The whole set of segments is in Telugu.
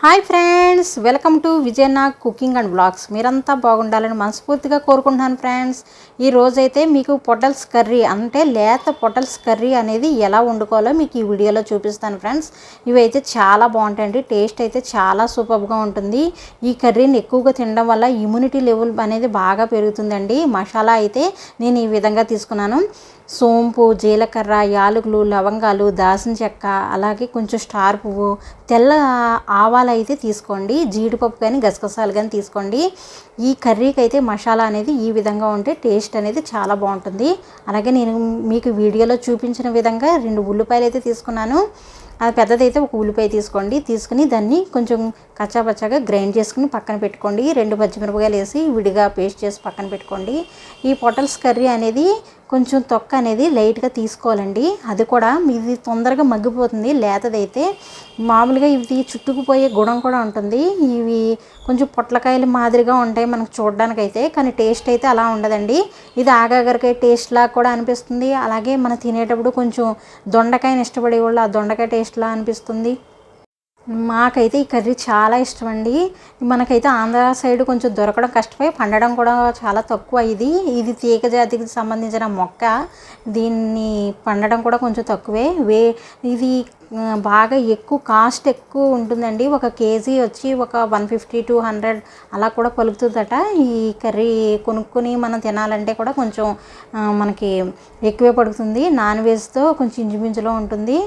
హాయ్ ఫ్రెండ్స్ వెల్కమ్ టు విజయనా కుకింగ్ అండ్ బ్లాగ్స్ మీరంతా బాగుండాలని మనస్ఫూర్తిగా కోరుకుంటున్నాను ఫ్రెండ్స్. ఈ రోజైతే మీకు పొటల్స్ కర్రీ అంటే లేత పొటల్స్ కర్రీ అనేది ఎలా వండుకోవాలో మీకు ఈ వీడియోలో చూపిస్తాను ఫ్రెండ్స్. ఇవైతే చాలా బాగుంటాయండి టేస్ట్ అయితే చాలా సూపర్గా ఉంటుంది. ఈ కర్రీని ఎక్కువగా తినడం వల్ల ఇమ్యూనిటీ లెవెల్ అనేది బాగా పెరుగుతుందండి. మసాలా అయితే నేను ఈ విధంగా తీసుకున్నాను. సోంపు జీలకర్ర యాలకులు లవంగాలు దాసిన చెక్క అలాగే కొంచెం స్టార్ పువ్వు తెల్ల ఆవాలు అయితే తీసుకోండి. జీడిపప్పు కానీ గసగసాలు కానీ తీసుకోండి. ఈ కర్రీకి అయితే మసాలా అనేది ఈ విధంగా ఉంటే టేస్ట్ అనేది చాలా బాగుంటుంది. అలాగే నేను మీకు వీడియోలో చూపించిన విధంగా రెండు ఉల్లిపాయలు అయితే తీసుకున్నాను. అది పెద్దదైతే ఒక ఉల్లిపాయ తీసుకోండి. తీసుకుని దాన్ని కొంచెం కచ్చాపచ్చాగా గ్రైండ్ చేసుకుని పక్కన పెట్టుకోండి. రెండు పచ్చిమిరపకాయలు వేసి విడిగా పేస్ట్ చేసి పక్కన పెట్టుకోండి. ఈ పొటల్స్ కర్రీ అనేది కొంచెం తొక్క అనేది లైట్గా తీసుకోవాలండి. అది కూడా ఇది తొందరగా మగ్గిపోతుంది. లేతదైతే మామూలుగా ఇది చుట్టుకుపోయే గుణం కూడా ఉంటుంది. ఇవి కొంచెం పొట్లకాయలు మాదిరిగా ఉంటాయి మనకు చూడడానికి అయితే కానీ టేస్ట్ అయితే అలా ఉండదండి. ఇది ఆగాగరికాయ టేస్ట్ లాగా కూడా అనిపిస్తుంది. అలాగే మనం తినేటప్పుడు కొంచెం దొండకాయని ఇష్టపడే వాళ్ళు ఆ దొండకాయ టేస్ట్లా అనిపిస్తుంది? మాకైతే ఈ కర్రీ చాలా ఇష్టం అండి మనకైతే ఆంధ్ర సైడ్ కొంచెం దొరకడం కష్టమే. పండడం కూడా చాలా తక్కువ ఇది. ఇది తీగ జాతికి సంబంధించిన మొక్క. దీన్ని పండడం కూడా కొంచెం తక్కువే. వే ఇది బాగా ఎక్కువ కాస్ట్ ఎక్కువ ఉంటుందండి. ఒక కేజీ వచ్చి ఒక వన్ ఫిఫ్టీ టూ హండ్రెడ్ అలా కూడా పలుకుతుందట. ఈ కర్రీ కొనుక్కొని మనం తినాలంటే కూడా కొంచెం మనకి ఎక్కువే పడుతుంది. నాన్ వెజ్తో కొంచెం ఇంచుమించులో ఉంటుంది.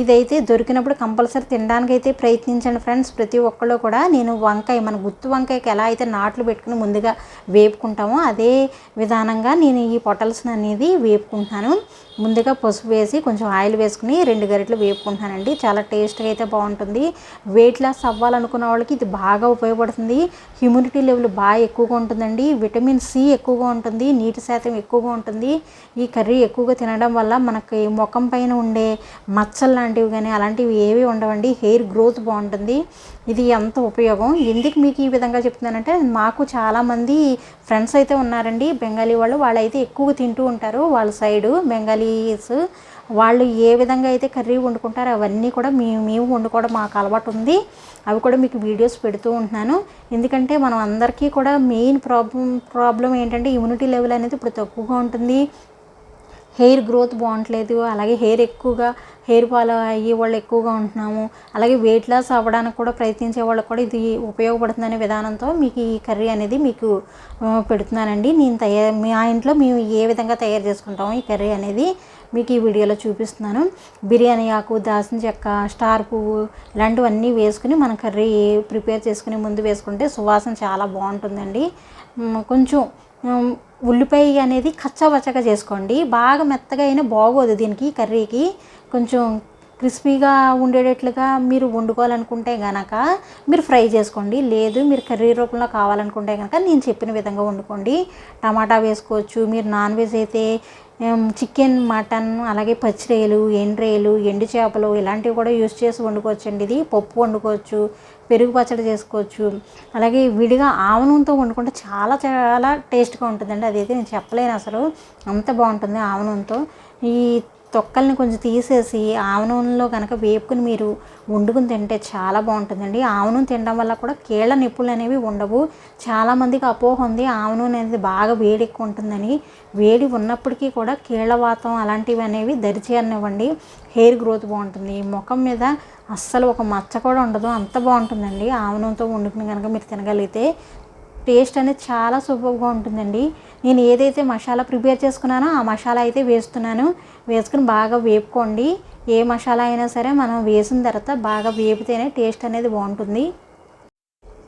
ఇదైతే దొరికినప్పుడు కంపల్సరీ తినడానికి అయితే ప్రయత్నించండి ఫ్రెండ్స్. ప్రతి ఒక్కళ్ళు కూడా నేను వంకాయ మన గుత్తు వంకాయకి ఎలా అయితే నాట్లు పెట్టుకుని ముందుగా వేపుకుంటామో అదే విధానంగా నేను ఈ పొటల్స్ అనేది వేపుకుంటున్నాను. ముందుగా పసుపు వేసి కొంచెం ఆయిల్ వేసుకుని రెండు గరిటలు అండి చాలా టేస్ట్గా అయితే బాగుంటుంది. వెయిట్ లాస్ అవ్వాలనుకున్న వాళ్ళకి ఇది బాగా ఉపయోగపడుతుంది. హ్యూమిడిటీ లెవెల్ బాగా ఎక్కువగా ఉంటుందండి. విటమిన్ సి ఎక్కువగా ఉంటుంది. నీటి శాతం ఎక్కువగా ఉంటుంది. ఈ కర్రీ ఎక్కువగా తినడం వల్ల మనకి ముఖం పైన ఉండే మచ్చలు లాంటివి కానీ అలాంటివి ఏవి ఉండవండి. హెయిర్ గ్రోత్ బాగుంటుంది. ఇది ఎంత ఉపయోగం? ఎందుకు మీకు ఈ విధంగా చెప్తున్నానంటే మాకు చాలామంది ఫ్రెండ్స్ అయితే ఉన్నారండి. బెంగాలీ వాళ్ళు. వాళ్ళైతే ఎక్కువ తింటూ ఉంటారు. వాళ్ళ సైడు బెంగాలీస్ వాళ్ళు ఏ విధంగా అయితే కర్రీ వండుకుంటారో అవన్నీ కూడా మేము మేము వండుకోవడం మాకు అలవాటు ఉంది అవి కూడా మీకు వీడియోస్ పెడుతూ ఉంటున్నాను. ఎందుకంటే మనం అందరికీ కూడా మెయిన్ ప్రాబ్లం ప్రాబ్లం ఏంటంటే ఇమ్యూనిటీ లెవెల్ అనేది ఇప్పుడు తక్కువగా ఉంటుంది. హెయిర్ గ్రోత్ బాగుంటలేదు అలాగే హెయిర్ ఎక్కువగా హెయిర్ ఫాల్ అయ్యే వాళ్ళు ఎక్కువగా ఉంటున్నాము. అలాగే వెయిట్ లాస్ అవ్వడానికి కూడా ప్రయత్నించే వాళ్ళకి కూడా ఇది ఉపయోగపడుతుందనే విధానంతో మీకు ఈ కర్రీ అనేది మీకు పెడుతున్నానండి. నేను తయారు మా ఇంట్లో మేము ఏ విధంగా తయారు చేసుకుంటాము ఈ కర్రీ అనేది మీకు ఈ వీడియోలో చూపిస్తున్నాను. బిర్యానీ ఆకు దాసిన చెక్క స్టార్ పువ్వు ఇలాంటివన్నీ వేసుకుని మనం కర్రీ ప్రిపేర్ చేసుకుని ముందు వేసుకుంటే సువాసన చాలా బాగుంటుందండి. కొంచెం ఉల్లిపాయ అనేది కచ్చాపచ్చగా చేసుకోండి. బాగా మెత్తగా అయినా బాగోదు దీనికి కర్రీకి. కొంచెం క్రిస్పీగా ఉండేటట్లుగా మీరు వండుకోవాలనుకుంటే కనుక మీరు ఫ్రై చేసుకోండి. లేదు మీరు కర్రీ రూపంలో కావాలనుకుంటే కనుక నేను చెప్పిన విధంగా వండుకోండి. టమాటా వేసుకోవచ్చు. మీరు నాన్ వెజ్ అయితే చికెన్ మటన్ అలాగే పచ్చిరేలు ఎండ్రేలు ఎండు చేపలు ఇలాంటివి కూడా యూస్ చేసి వండుకోవచ్చండి. ఇది పప్పు వండుకోవచ్చు పెరుగు పచ్చడి చేసుకోవచ్చు. అలాగే విడిగా ఆవనంతో వండుకుంటే చాలా చాలా టేస్ట్గా ఉంటుందండి. అదైతే నేను చెప్పలేను అసలు. అంత బాగుంటుంది ఆవనంతో ఈ తొక్కల్ని కొంచెం తీసేసి ఆవనూనెలో కనుక వేపుకుని మీరు వండుకుని తింటే చాలా బాగుంటుందండి. ఆవనం తినడం వల్ల కూడా కీళ్ళ నొప్పులు అనేవి ఉండవు. చాలామందికి అపోహ ఉంది ఆవనూనె అనేది బాగా వేడి ఎక్కువ ఉంటుందని. వేడి ఉన్నప్పటికీ కూడా కీళ్ళవాతం అలాంటివి అనేవి దరిచేయనివ్వండి హెయిర్ గ్రోత్ బాగుంటుంది. ముఖం మీద అస్సలు ఒక మచ్చ కూడా ఉండదు. అంత బాగుంటుందండి. ఆవనంతో వండుకుని కనుక మీరు తినగలిగితే టేస్ట్ అనేది చాలా సూపర్గా ఉంటుందండి. నేను ఏదైతే మసాలా ప్రిపేర్ చేసుకున్నానో ఆ మసాలా అయితే వేస్తున్నాను. వేసుకుని బాగా వేపుకోండి. ఏ మసాలా అయినా సరే మనం వేసిన తర్వాత బాగా వేపితేనే టేస్ట్ అనేది బాగుంటుంది.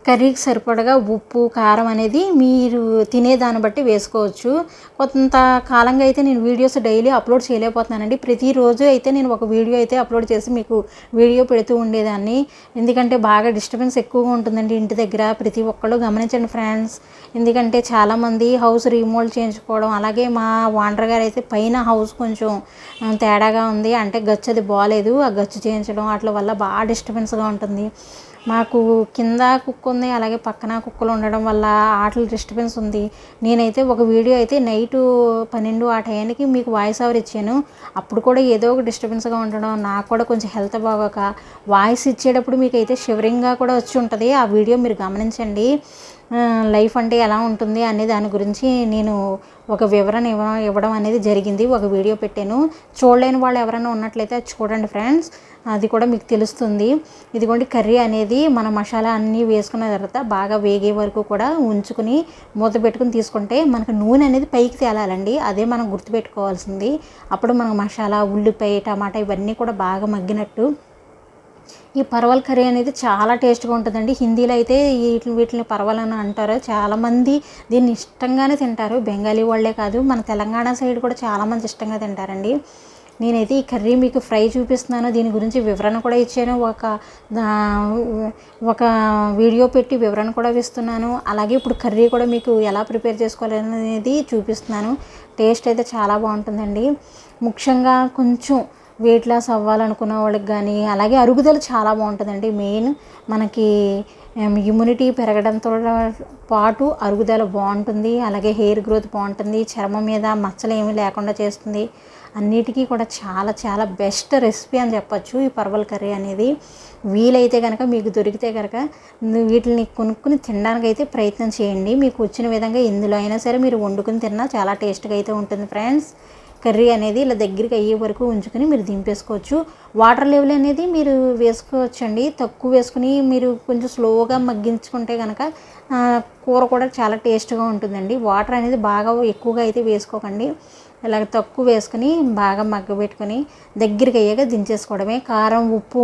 కర్రీకి సరిపడగా ఉప్పు కారం అనేది మీరు తినే దాన్ని బట్టి వేసుకోవచ్చు. కొంత కాలంగా అయితే నేను వీడియోస్ డైలీ అప్లోడ్ చేయలేకపోతున్నానండి. ప్రతిరోజు అయితే నేను ఒక వీడియో అయితే అప్లోడ్ చేసి మీకు వీడియో పెడుతూ ఉండేదాన్ని. ఎందుకంటే బాగా డిస్టర్బెన్స్ ఎక్కువగా ఉంటుందండి ఇంటి దగ్గర. ప్రతి ఒక్కళ్ళు గమనించండి ఫ్రెండ్స్. ఎందుకంటే చాలామంది హౌస్ రీమోల్డ్ చేయించుకోవడం అలాగే మా వాండర్ గారు అయితే పైన హౌస్ కొంచెం తేడాగా ఉంది. అంటే గచ్చు అది బాగాలేదు ఆ గచ్చు చేయించడం వాటి వల్ల బాగా డిస్టర్బెన్స్గా ఉంటుంది. మాకు కింద కుక్క ఉంది అలాగే పక్కన కుక్కలు ఉండడం వల్ల ఆటలు డిస్టర్బెన్స్ ఉంది. నేనైతే ఒక వీడియో అయితే నైటు పన్నెండు ఆ టైంకి మీకు వాయిస్ ఓవర్ ఇచ్చాను. అప్పుడు కూడా ఏదో ఒక డిస్టర్బెన్స్గా ఉండడం నాకు కూడా కొంచెం హెల్త్ బాగోక. వాయిస్ ఇచ్చేటప్పుడు మీకు అయితే షివరింగ్గా కూడా వచ్చి ఉంటుంది. ఆ వీడియో మీరు గమనించండి. లైఫ్ అంటే ఎలా ఉంటుంది అనే దాని గురించి నేను ఒక వివరణ ఇవ్వ ఇవ్వడం అనేది జరిగింది ఒక వీడియో పెట్టాను. చూడలేని వాళ్ళు ఎవరైనా ఉన్నట్లయితే అది చూడండి ఫ్రెండ్స్. అది కూడా మీకు తెలుస్తుంది. ఇదిగోండి కర్రీ అనేది మన మసాలా అన్నీ వేసుకున్న తర్వాత బాగా వేగే వరకు కూడా ఉంచుకుని మూత పెట్టుకుని తీసుకుంటే మనకు నూనె అనేది పైకి తేలాలండి. అదే మనం గుర్తుపెట్టుకోవాల్సింది. అప్పుడు మనకు మసాలా ఉల్లిపాయ టమాటా ఇవన్నీ కూడా బాగా మగ్గినట్టు ఈ పర్వల్ కర్రీ అనేది చాలా టేస్ట్గా ఉంటుందండి. హిందీలో అయితే వీటిని వీటిని పర్వల్ అని అంటారు చాలామంది దీన్ని ఇష్టంగానే తింటారు. బెంగాలీ వాళ్ళే కాదు మన తెలంగాణ సైడ్ కూడా చాలామంది ఇష్టంగా తింటారండి. నేనైతే ఈ కర్రీ మీకు ఫ్రై చూపిస్తున్నాను. దీని గురించి వివరణ కూడా ఇచ్చాను. ఒక ఒక వీడియో పెట్టి వివరణ కూడా ఇస్తున్నాను. అలాగే ఇప్పుడు కర్రీ కూడా మీకు ఎలా ప్రిపేర్ చేసుకోవాలి అనేది చూపిస్తున్నాను. టేస్ట్ అయితే చాలా బాగుంటుందండి. ముఖ్యంగా కొంచెం వెయిట్ లాస్ అవ్వాలనుకున్న వాళ్ళకి కానీ అలాగే అరుగుదల చాలా బాగుంటుందండి. మెయిన్ మనకి ఇమ్యూనిటీ పెరగడంతో పాటు అరుగుదల బాగుంటుంది. అలాగే హెయిర్ గ్రోత్ బాగుంటుంది. చర్మం మీద మచ్చలు ఏమీ లేకుండా చేస్తుంది. అన్నిటికీ కూడా చాలా చాలా బెస్ట్ రెసిపీ అని చెప్పచ్చు ఈ పర్వల్ కర్రీ అనేది. వీలైతే కనుక మీకు దొరికితే కనుక వీటిని కొనుక్కుని తినడానికి అయితే ప్రయత్నం చేయండి. మీకు వచ్చిన విధంగా ఎందులో అయినా సరే మీరు వండుకుని తిన్నా చాలా టేస్ట్గా అయితే ఉంటుంది ఫ్రెండ్స్. కర్రీ అనేది ఇలా దగ్గరికి అయ్యే వరకు ఉంచుకొని మీరు దింపేసుకోవచ్చు. వాటర్ లెవెల్ అనేది మీరు వేసుకోవచ్చండి. తక్కువ వేసుకుని మీరు కొంచెం స్లోగా మగ్గించుకుంటే కనుక కూర కూడా చాలా టేస్ట్గా ఉంటుందండి. వాటర్ అనేది బాగా ఎక్కువగా అయితే వేసుకోకండి. ఇలాగ తక్కువ వేసుకుని బాగా మగ్గబెట్టుకొని దగ్గరికి అయ్యాక దించేసుకోవడమే. కారం ఉప్పు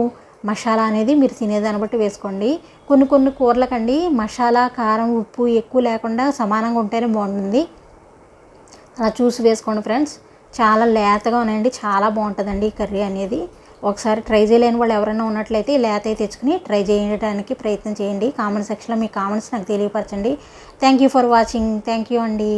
మసాలా అనేది మీరు తినేదాన్ని బట్టి వేసుకోండి. కొన్ని కొన్ని కూరలకండి మసాలా కారం ఉప్పు ఎక్కువ లేకుండా సమానంగా ఉంటేనే బాగుంటుంది. అలా చూసి వేసుకోండి ఫ్రెండ్స్. చాలా లేతగా ఉన్నాయండి. చాలా బాగుంటుందండి ఈ కర్రీ అనేది. ఒకసారి ట్రై చేయలేని వాళ్ళు ఎవరైనా ఉన్నట్లయితే లేత అయితే తెచ్చుకుని ట్రై చేయడానికి ప్రయత్నం చేయండి. కామెంట్ సెక్షన్లో మీ కామెంట్స్ నాకు తెలియపరచండి. Thank you for watching thank you అండి.